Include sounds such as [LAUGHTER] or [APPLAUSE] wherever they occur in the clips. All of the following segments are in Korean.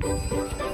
내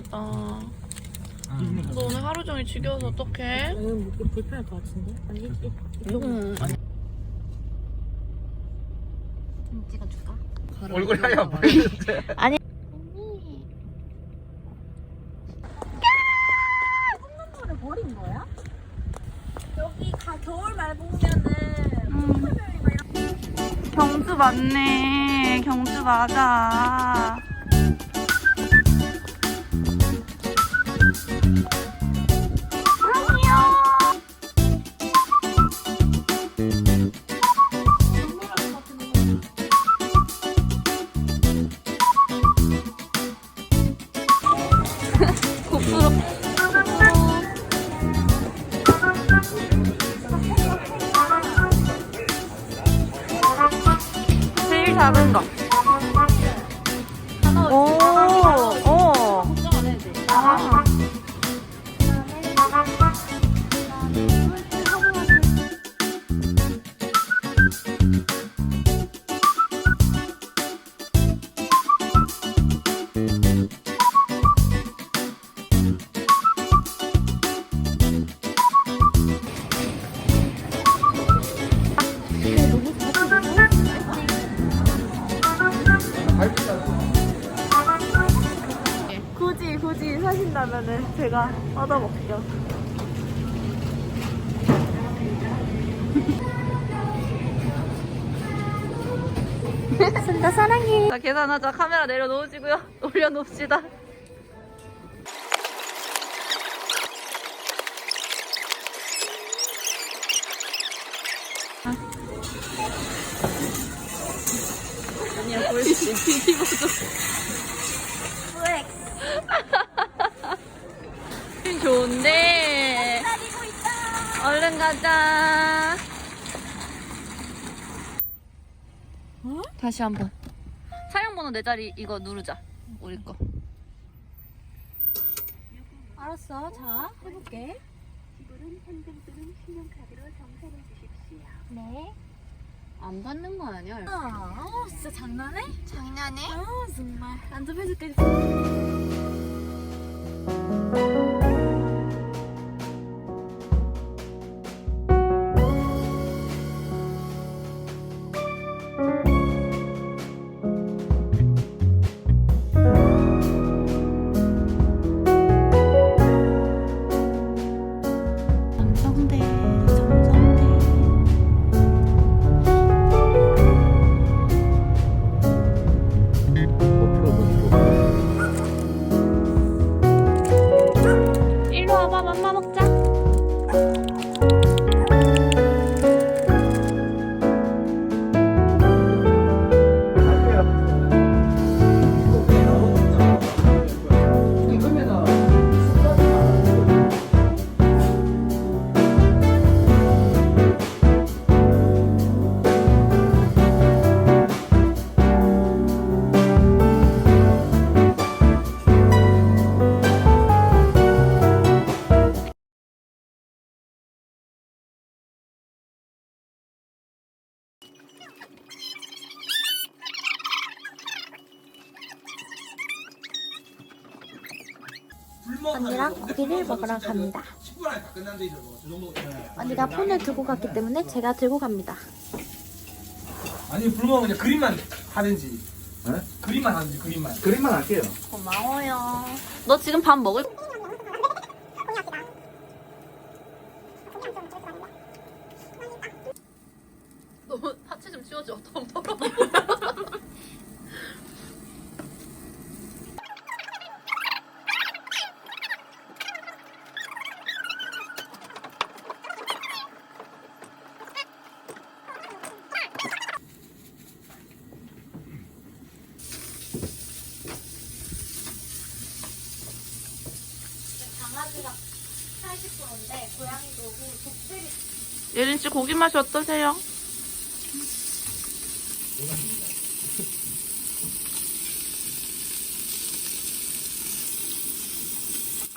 너무 얌전하다. 너 오늘 하루 종일 지겨워서 어떡해? 응, 뭐 불편할 것 같은데? 아니, 응. 좀 찍어줄까? 얼굴 하얘 보이는데. 콩나물을 버린 거야? 여기 가, 겨울 말고 오면은 경주 맞네. 경주 맞아. 순다 사랑해. 자 계산하자 카메라 내려놓으시고요 [LAUGHS] 올려놓읍시다. 아니야 보여주지 뒤집어줘. 플렉스. 좋은데. 얼른 가자. 다시 한번. 차량 번호 내 자리 이거 누르자. 우리 거. 알았어. 자, 해볼게. 네. 안 받는 거 아니야? 아, 어, 진짜 장난해? 장난해? 아, 정말. 안전해줄게. 언니랑 고기를 먹으러 갑니다. 10분 안에 다 끝난데 이제 뭐저 정도. 네. 언니가 폰을 들고 갔기 때문에 제가 들고 갑니다. 아니 불멍은 그냥 그림만 하든지. 네? 그림만 하든지 그림만. 그림만 할게요. 고마워요. 너 지금 밥 먹을? 너무 하체 좀 치워줘. 더 더러 강아지가 80%인데 고양이도 독들이 예린 씨 고기 맛이 어떠세요?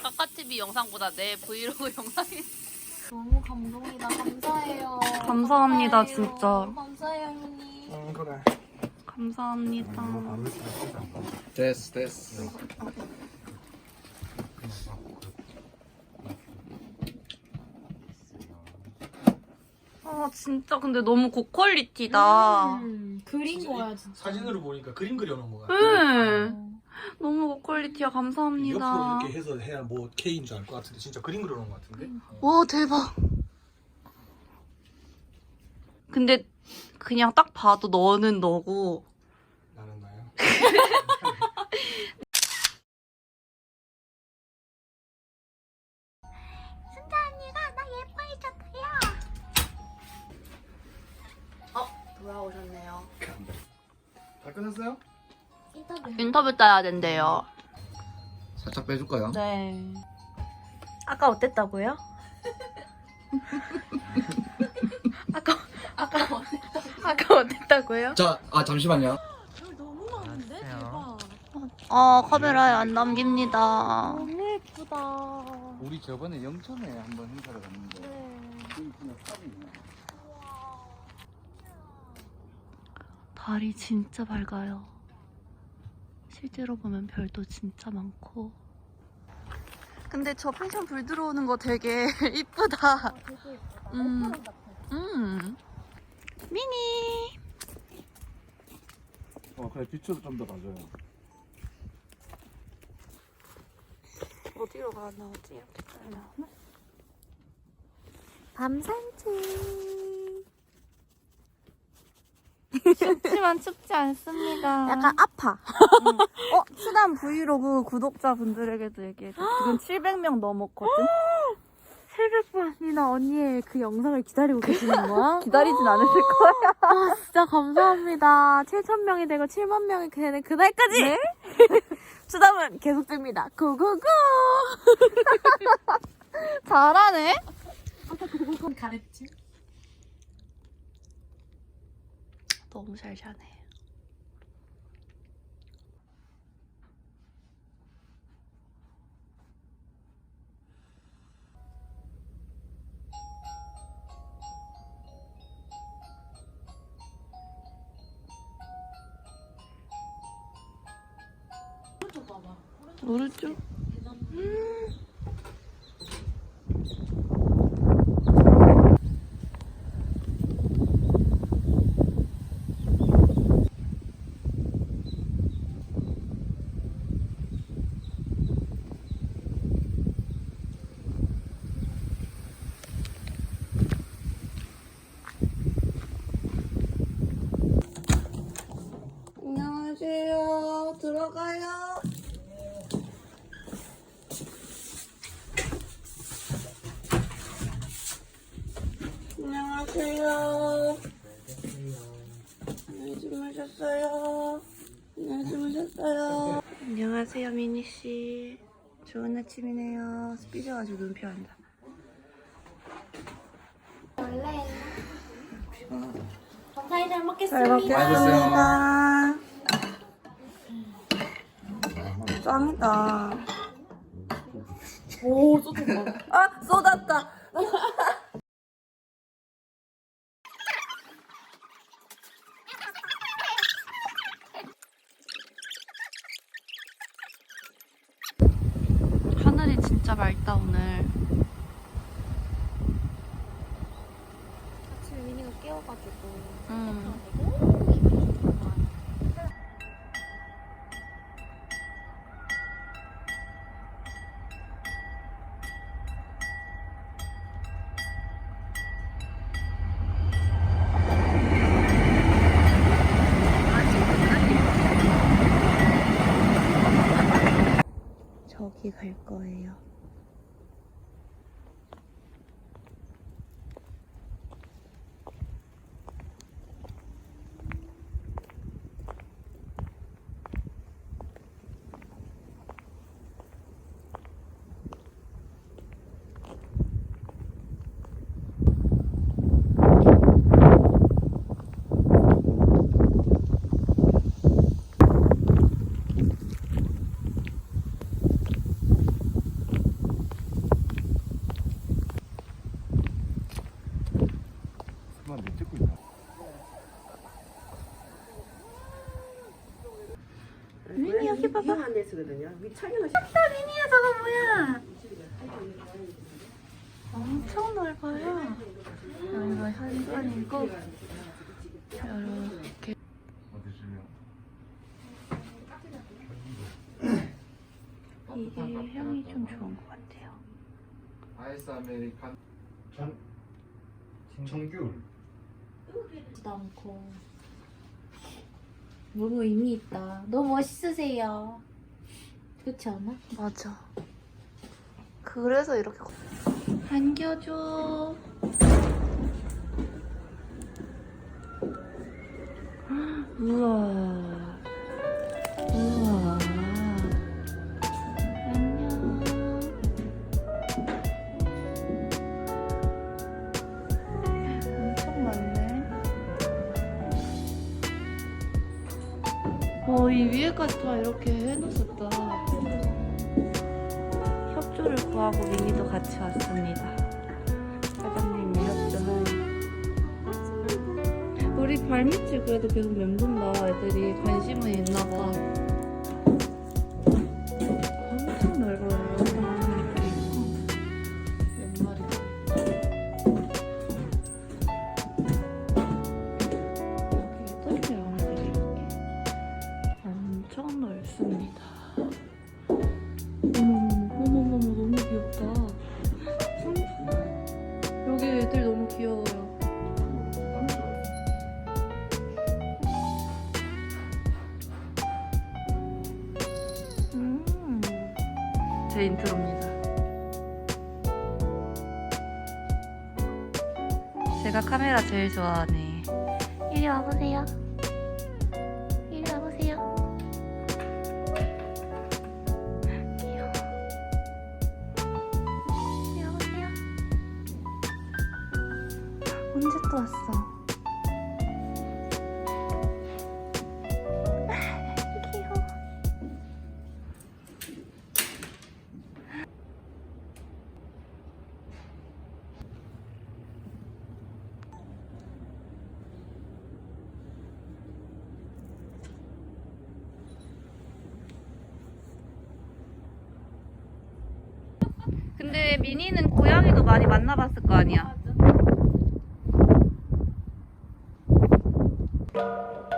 까까TV 영상보다 내 브이로그 영상이 [LAUGHS] 너무 감동이다. 감사해요. 감사합니다, 감사해요. 진짜. 감사해요, 할머니. 응 그래. 감사합니다. 됐어 됐어. 아 진짜 근데 너무 고퀄리티다. 음, 그린 거야, 진짜. 사진으로 보니까 그림 그려놓은 거 같아. 네. 어. 너무 고퀄리티야 감사합니다. 옆으로 이렇게 해서 해야 뭐 K인 줄 알 것 같은데 진짜 그림 그려놓은 것 같은데. 와 대박. 근데 그냥 딱 봐도 너는 너고 나는 나야. [LAUGHS] 오셨네요. 다 끝났어요? 인터뷰. 인터뷰 따야 된대요. 살짝 빼줄까요? 네. 아까 어땠다고요? [LAUGHS] 아까 아까 아까 어땠다고요? 자, 아 잠시만요. 너무 많은데? 대박. 어 카메라에 안 남깁니다. 너무 예쁘다. 우리 저번에 영천에 한번 행사를 갔는데 네. 그냥 탑이네. 달이 진짜 밝아요. 실제로 보면 별도 진짜 많고. 근데 저 펜션 불 들어오는 거 되게 [LAUGHS] 이쁘다. 되게 예쁘다. 음. 음. 미니. 어 그래 뒤쪽도 좀더 봐줘요. 어디로 가나 어디 이렇게 가나. 밤 산책. 춥지만 춥지 않습니다. 약간 아파. 어, 추단 브이로그 구독자분들에게도 얘기해줘. 지금 700명 넘었거든? [GASPS] 700번이나 언니의 그 영상을 기다리고 계시는 거야? [LAUGHS] 기다리진 않으실 거야. 아, 진짜 감사합니다. 7,000명이 되고 7만 명이 되는 그날까지! 네? [LAUGHS] 수담은 계속됩니다. 고고고! [LAUGHS] 잘하네? 아까 고고고 가랬지? 너무 잘 자네. 오른쪽? 안녕하세요. 들어가요. 안녕하세요. 안녕히 주무셨어요. 안녕히 주무셨어요. 안녕하세요, 미니 씨. 좋은 아침이네요. 삐져가지고 눈 피 한다. 감사히 잘잘 먹겠습니다. 먹겠습니다. 짱이다. 오, 쏟았다. 아, 쏟았다. 하늘이 진짜 맑다, 오늘. 아침에 미니가 깨워가지고. 음. 데서거든요. 위 촬영을 미니야 저거 뭐야? 엄청 넓어요. 여기가 현관이고 이렇게? 이게 향이 좀 좋은 것 같아요. 아이스 아메리칸. 정귤. 지도 않고 너무 의미 있다. 너무 멋있으세요. 그렇지 않아? 맞아. 그래서 이렇게 안겨줘. 우와. 우와. 안녕. 엄청 많네. 어, 이 위에까지 다 이렇게 해놓으셨다. 협조를 구하고 미니도 같이 왔습니다. 사장님이 협조하니. 우리 발밑이 그래도 계속 맴돈다. 애들이 관심은 있나 봐. 제 인트로입니다. 제가 카메라 제일 좋아하네. 이리 와보세요. 이리 와보세요. 귀여워. 여보세요? 언제 또 왔어? 근데 미니는 고양이도 많이 만나봤을 거 아니야. 맞아.